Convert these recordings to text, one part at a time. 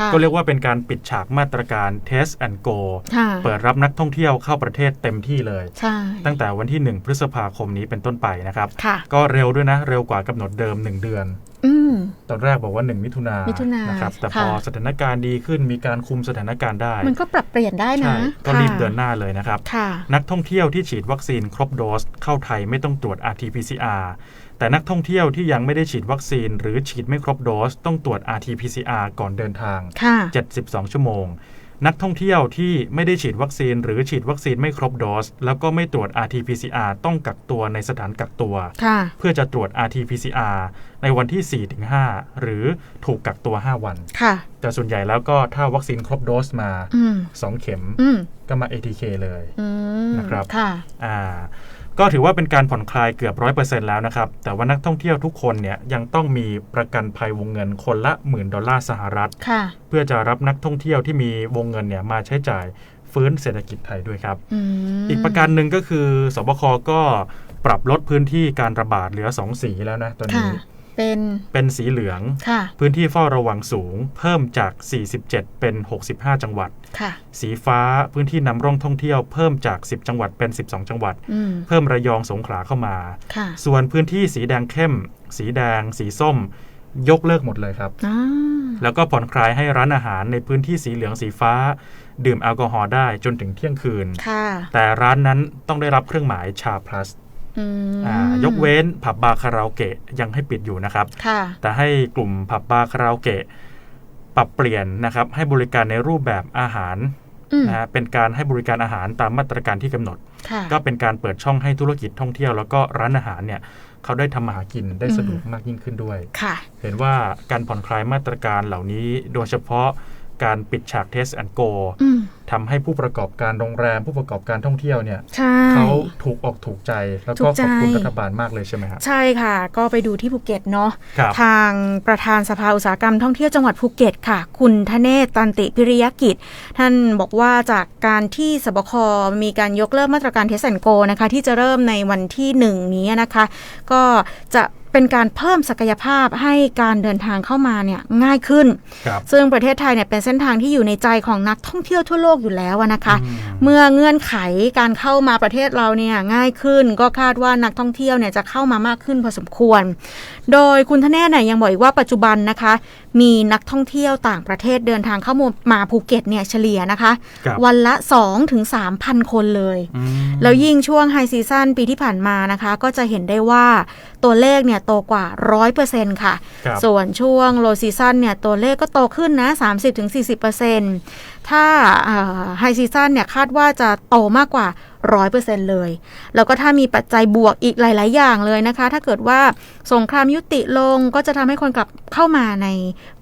ค่ะก็เรียกว่าเป็นการปิดฉากมาตรการ Test and Go ค่ะเปิดรับนักท่องเที่ยวเข้าประเทศเต็มที่เลยใช่ตั้งแต่วันที่ 1 พฤษภาคมนี้เป็นต้นไปนะครับค่ะก็เร็วด้วยนะ เร็วกว่ากำหนดเดิม 1 เดือนอืม ตอนแรกบอกว่า 1 มิถุนายมิถุนายนะครับแต่พค่ะอสถานการณ์ดีขึ้นมีการคุมสถานการณ์ได้ มันก็ปรับเปลี่ยนได้นะใช่ก็รีบค่ะเดินหน้าเลยนะครับค่ะนักท่องเที่ยวที่ฉีดวัคซีนครบโดสเข้าไทยไม่ต้องตรวจ RT-PCR แต่นักท่องเที่ยวที่ยังไม่ได้ฉีดวัคซีน หรือฉีดไม่ครบโดส ต้องตรวจ RT-PCR ก่อนเดินทางค่ะ72 ชั่วโมง นักท่องเที่ยวที่ไม่ได้ฉีดวัคซีน หรือฉีดวัคซีนไม่ครบโดส แล้วก็ไม่ตรวจ RT-PCR ต้องกักตัวในสถานกักตัวค่ะเพื่อจะตรวจ RT-PCR ในวันที่ 4-5 หรือถูกกักตัว 5 วันค่ะแต่ส่วนใหญ่แล้วก็ถ้าวัคซีนครบโดสมาอืม2เข็มอืมก็มา ATK เลยอืมนะครับค่ะอ่า ก็ถือว่าเป็นการผ่อนคลายเกือบร้อยเปอร์เซ็นต์แล้วนะครับ แต่ว่านักท่องเที่ยวทุกคนเนี่ยยังต้องมีประกันภัยวงเงินคนละหมื่นดอลลาร์สหรัฐค่ะเพื่อจะรับนักท่องเที่ยวที่มีวงเงินเนี่ยมาใช้จ่ายฟื้นเศรษฐกิจไทยด้วยครับอืมอีกประการหนึ่งก็คือสบคก็ปรับลดพื้นที่การระบาดเหลือ2สีแล้วนะตอนค่ะนี้ เป็นเป็นสีเหลือง ค่ะพื้นที่เฝ้าระวังสูง เพิ่มจาก 47 เป็น 65 จังหวัด ค่ะ สีฟ้าพื้นที่นำร่องท่องเที่ยวเพิ่มจาก 10 จังหวัดเป็น 12 จังหวัด อืม เพิ่มระยองสงขลาเข้ามา ค่ะส่วนพื้นที่สีแดงเข้ม สีแดง สีส้ม ยกเลิกหมดเลยครับ อ่าแล้วก็ผ่อนคลายให้ร้านอาหารในพื้นที่สีเหลืองสีฟ้า ดื่มแอลกอฮอล์ได้จนถึงเที่ยงคืน ค่ะ แต่ร้านนั้นต้องได้รับเครื่องหมายชาพลัส อืม อ่า ยกเว้นผับบาร์คาราโอเกะยังให้ปิดอยู่นะครับค่ะแต่ให้กลุ่มผับบาร์คาราโอเกะปรับเปลี่ยนนะครับ ให้บริการในรูปแบบอาหารอืมนะฮะเป็นการให้บริการอาหารตามมาตรการที่กำหนดค่ะก็เป็นการเปิดช่องให้ธุรกิจท่องเที่ยว แล้วก็ร้านอาหารเนี่ยเขาได้ทำมาหากินได้สะดวกมากยิ่งขึ้นด้วยค่ะเห็นว่าการผ่อนคลายมาตรการเหล่านี้โดยเฉพาะ การปิดฉากเทสแอนโกอืมทำให้ผู้ประกอบการโรงแรมผู้ประกอบการท่องเที่ยวเนี่ยใช่เขาถูกอกถูกใจแล้วถูก็กใจขอบคุณรัฐบาลมากเลยใช่ไหมครับใช่ค่ะ ก็ไปดูที่ภูเก็ตเนาะครับทางประธานสภาอุตสาหกรรมท่องเที่ยวจังหวัดภูเก็ตค่ะ คุณธเนศตันติพิริยกิจ ท่านบอกว่าจากการที่สบคมีการยกเลิกมาตรการเทสแอนโกนะคะที่จะเริ่มในวันที่หนึ่งนี้นะคะ ก็จะ เป็นการเพิ่มศักยภาพให้การเดินทางเข้ามาเนี่ยง่ายขึ้นครับซึ่งประเทศไทยเนี่ยเป็นเส้นทางที่อยู่ในใจของนักท่องเที่ยวทั่วโลกอยู่แล้วอะนะคะอืมเมื่อเงื่อนไขการเข้ามาประเทศเราเนี่ยง่ายขึ้น ก็คาดว่านักท่องเที่ยวเนี่ยจะเข้ามามากขึ้นพอสมควร โดยคุณธเนศเนี่ยยังบอกอีกว่าปัจจุบันนะคะ มีนักท่องเที่ยวต่างประเทศเดินทางเข้ามาภูเก็ตเนี่ยเฉลี่ยนะคะครับวันละ 2-3ถึง3,000คนเลยอืมแล้วยิ่งช่วงไฮซีซั o นปีที่ผ่านมานะคะ ก็จะเห็นได้ว่าตัวเลขเนี่ยโตกว่า 100%ค่ะครับส่วนช่วงโลซีซั o นเนี่ยตัวเลขก็โตขึ้นนะ 30-40%ถ้าไฮซีซั o นเนี่ยคาดว่าจะโตมากกว่า 100%เลย แล้วก็ถ้ามีปัจจัยบวกอีกหลาย ๆ อย่างเลยนะคะ ถ้าเกิดว่าสงครามยุติลงก็จะทำให้คนกลับเข้ามาในเอ่อ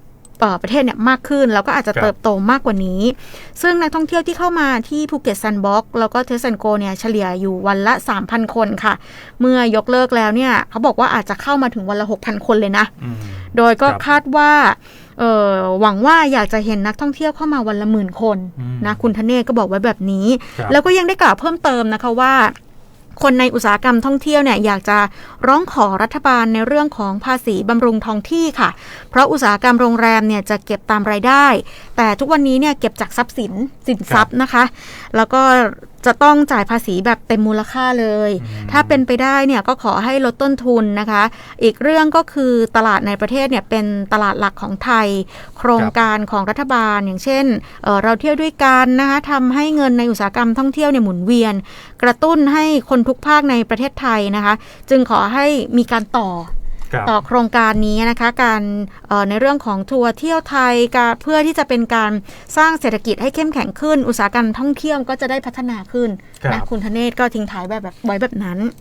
ประเทศเนี่ยมากขึ้น แล้วก็อาจจะครับเติบโตมากกว่านี้ ซึ่งนักท่องเที่ยวที่เข้ามาที่ภูเก็ตซันบ็อกแล้วก็เทสแอนโกเนี่ยเฉลี่ยอยู่วันละ 3,000 คนค่ะ เมื่อยกเลิกแล้วเนี่ยเขาบอกว่าอาจจะเข้ามาถึงวันละ 6,000 คนเลยนะอืมโดยก็ครับคาดว่าเอ่อหวังว่าอยากจะเห็นนักท่องเที่ยวเข้ามาวันละหมื่นคนอืมนะคุณธเนศก็บอกไว้แบบนี้ครับแล้วก็ยังได้กล่าวเพิ่มเติมนะคะว่า คนในอุตสาหกรรมท่องเที่ยวเนี่ยอยากจะร้องขอรัฐบาลในเรื่องของภาษีบำรุงท้องที่ค่ะ เพราะอุตสาหกรรมโรงแรมเนี่ยจะเก็บตามรายได้ แต่ทุกวันนี้เนี่ยเก็บจากทรัพย์สินสินทรัพย์นะคะ แล้วก็ จะต้องจ่ายภาษีแบบเต็มมูลค่าเลยอืมถ้าเป็นไปได้เนี่ยก็ขอให้ลดต้นทุนนะคะ อีกเรื่องก็คือตลาดในประเทศเนี่ยเป็นตลาดหลักของไทย โครงการของรัฐบาล อย่างเช่นเอ่อเราเที่ยวด้วยกันนะคะทำให้เงินในอุตสาหกรรมท่องเที่ยวเนี่ยหมุนเวียน กระตุ้นให้คนทุกภาคในประเทศไทยนะคะ จึงขอให้มีการต่อครับ ต่อโครงการนี้นะคะ การเอ่อในเรื่องของทัวร์เที่ยวไทยการเพื่อที่จะเป็นการสร้างเศรษฐกิจให้เข้มแข็งขึ้น อุตสาหกรรมท่องเที่ยวก็จะได้พัฒนาขึ้นครันะบคุณธเนศก็ทิ้งท้ายแบบแบบไว้แบบนั้น